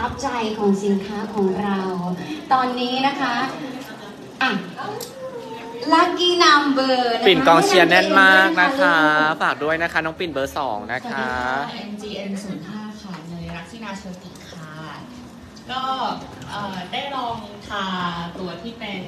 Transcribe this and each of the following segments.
ทับใจของสินค้าของเรา ตอนนี้นะคะอะ lucky number นะคะปิ่นกองเชียร์แน่นมากนะคะ ฝากด้วยนะคะ น้องปิ่นเบอร์สองนะคะ MGN 0 5ค่ะเนยรักษินาโชติค่ะ ก็เอ่อได้ลองทาตัวที่เป็น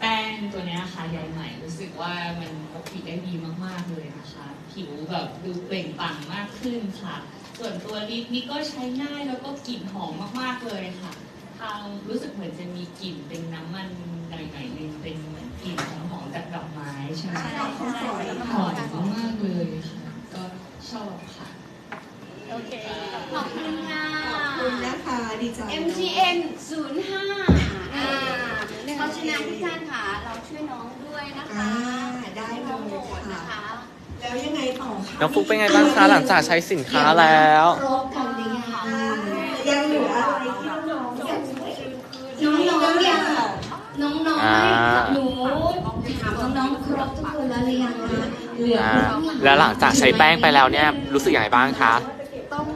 แป้งตัวเนี้ยค่ะใยใหม่รู้สึกว่ามันปกปิดได้ดีมากๆเลยนะคะ ผิวแบบดูเปล่งปลั่งมากขึ้นค่ะ ส่วนตัวลิปนี่ก็ใช้ง่ายแล้วก็กลิ่นหอมมากๆเลยค่ะ ทางรู้สึกเหมือนจะมีกลิ่นเป็นน้ำมันหน่อยๆนึงเป็นเหมือนกลิ่นหอมๆจากดอกไม้ใช่ไหมคะหอมมากๆเลยค่ะก็ชอบค่ะขอบคุณค่ะคุณนะคะ ดีใจ MGN 05อ่าเพราะฉะนั้นทุกท่านค่ะ เราช่วยน้องด้วยนะคะอ่าได้เลโปรยโมทนะค่ะคะ แล้วยังไงต่อคะน้องฟุกเป็นไงบ้างคะหลังจากใช้สินค้าแล้ว ครบกันหรือยังอ่ายังเหลืออะไรที่น้องๆยังน้องๆเนี่ยน้องอ่า ๆหนูถามน้องๆครบทุกคนแล้วหรือยังคะเหลืออ่าครบยังแล้วหลังจากใช้แป้งไปแล้วเนี่ย รู้สึกยังไงบ้างคะ ต้อง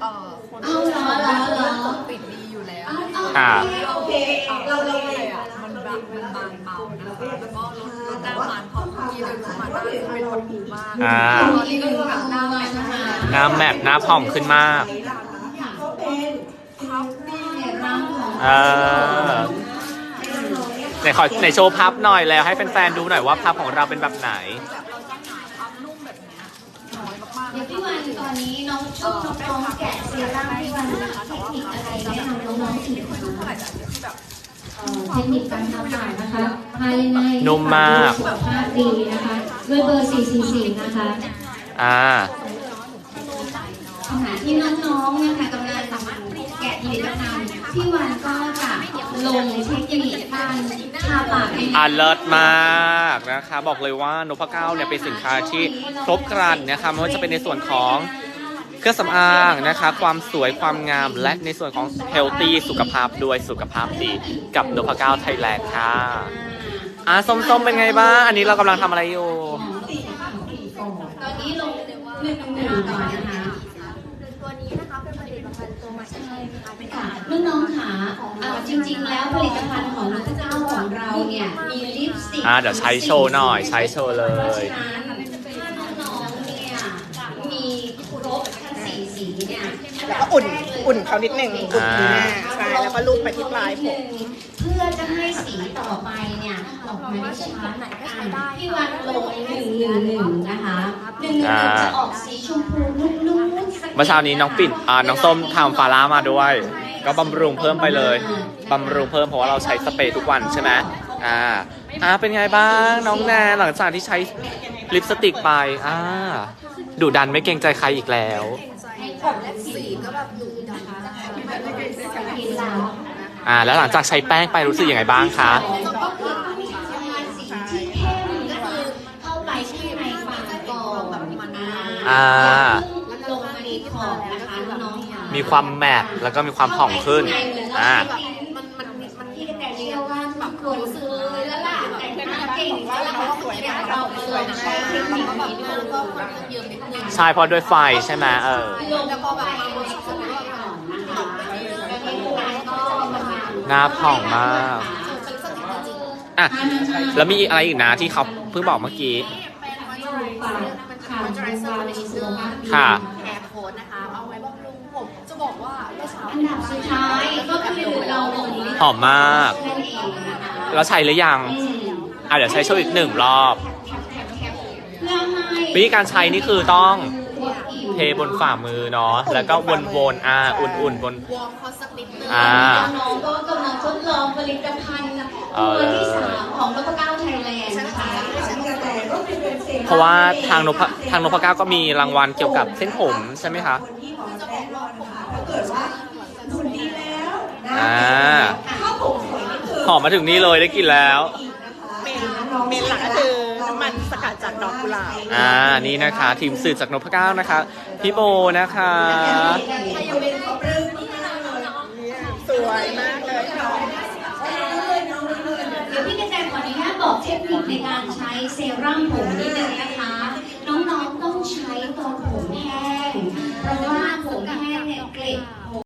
เอ่อคนเอาเหรอเหรอเหรอปิดดีอยู่แล้วค่ะโอเค อ่าตอนนี้ก็คือแบบหน้าแมทนะคะหน้าแมทหน้าผ่องขึ้นมากก็เป็นครับดีเนี่ยร่างของเออไหนขอไหนโชว์พับหน่อยแล้วให้แฟนๆดูหน่อยว่าพับของเราเป็นแบบไหนแบบเราจะหายความนุ่มแบบเนี้ยน้อยมากๆเดี๋ยวพี่วันตอนนี้น้องช่วยน้องๆแกะเซรั่มพี่วันนะคะเทคนิคอะไรแนะนำน้องๆอีกคะอาจจะที่แบบเอ่อเทคนิคการทำผ่านนะคะภายในนุ่มมากสุขภาพดีนะคะ ด้วยเบอร์ 444 นะคะอ่าขณะที่น้องๆนะคะกำลังแกะผลิตภัณฑ์พี่วันก็จะลงเทคนิคการทาปากให้อันเลิศมากนะคะ บอกเลยว่านพเก้าเนี่ยเป็นสินค้าที่ครบครันนะคะไม่ว่าจะเป็นในส่วนของเครื่องสำอางนะคะ ความสวยความงามและในส่วนของเฮลตี้สุขภาพด้วยสุขภาพดีกับนพเก้าไทยแลนด์ค่ะ อะส้มๆเป็นไงบ้าง อันนี้เรากำลังทำอะไรอยู่ ตอนนี้ลงหนึ่งหนึ่งก่อนนะคะ ตัวนี้นะคะเป็นผลิตภัณฑ์ตัวใหม่ใช่ค่ะเป็นค่ะน้องๆค่ะเอ่อจริง ๆ แล้วผลิตภัณฑ์ของนพเจ้าของเราเนี่ยมีลิปสติกอะเดี๋ยวใช้โชว์หน่อย ใช้โชว์เลยเพราะฉะนั้นถ้าน้องๆเนี่ยมีครบทั้งสี่สีเนี่ยแล้วก็อุ่นอุ่นเขานิดหนึ่งอุ่นที่หน้าใช่แล้วก็ลูบไปที่ปลายผม เพื่อจะให้สีต่อไปเนี่ยออกมาได้ชัดอะพี่วันลงหนึ่งหนึ่งหนึ่งนะคะหนึ่งหนึ่งหนึ่งจะออกสีชมพูนุ่มๆสักเมื่อเช้านี้น้องปิ่นอ่าน้องส้มทำฟาร่ามาด้วย ก็บำรุงเพิ่มไปเลยบำรุงเพิ่มเพราะว่าเราใช้สเปรย์ทุกวันใช่ไหมอ่าอ่าเป็นไงบ้างน้องแนนหลังจากที่ใช้ลิปสติกไปอ่าดุดันไม่เกรงใจใครอีกแล้วผมและสีก็แบบดูนะคะสีเหลือง อ่าแล้วหลังจากใช้แป้งไปรู้สึกยังไงบ้างคะ ก็คือต้องมีสีที่เข้มก็คือเข้าไปข้างในปากก่อนแบบมันอ่าลงมาดีขอบนะคะน้องๆค่ะมีความแมทแล้วก็มีความผ่องขึ้น อ่า มันมันมันที่แต่เชื่อว่าทุกคนซื้อแล้วล่ะแต่งหน้าเก่งแล้วล่ะสวยนะเราไปลองใช้เทคนิคนี้ดูก็ค่อนข้างเยอะนิดนึงใช่เพราะด้วยไฟใช่ไหมเออลงแล้วก็ไปบนสมัยก่อนนะคะแล้วก็มาทำ หน้าผ่องมาก อะ แล้วมีอะไรอีกนะที่เขาเพิ่งบอกเมื่อกี้ ค่ะ แฮร์โค้ดนะคะ เอาไว้บำรุงผม จะบอกว่าเมื่อเช้าอันดับสุดท้ายก็คือเราลงลิปหอมมากนั่นเองนะคะแล้วใช้หรือยังอืมอะเดี๋ยวใช้โชว์อีกหนึ่งรอบเพื่อให้วิธีการใช้นี่คือต้องตัวผิวเท บนฝ่ามือเนาะแล้วก็วนๆอ่าอุ่นๆบน วอร์มเขาสักนิดนึงอ่าน้องก็กำลังทดลองผลิตภัณฑ์เอตัวอที่สามของนพเก้าไทยแลนด์นะคะแต่ก็เป็นเซรั่มเพราะว่าทางนพทางนพเก้าก็มีรางวัลเกี่ยวกับเส้นผมใช่ไหมคะคนที่ขอแนะนำนะคะถ้าเกิดว่าหุ่นดีแล้วนะอ่าถ้าผมสวยนี่คือหอมมาถึงนี่เลยได้กินแล้ว เมนเมนหลัก จากดอกกุหลาบอ่านี่นะคะ ทีมสื่อจากนพเก้านะคะ พี่โบนะคะ สวยมากเลยค่ะเดี๋ยวพี่กระแตขออนุญาตบอกเทคนิคในการใช้เซรั่มผมนิดนึงนะคะ น้องๆต้องใช้ตอนผมแห้ง เพราะว่า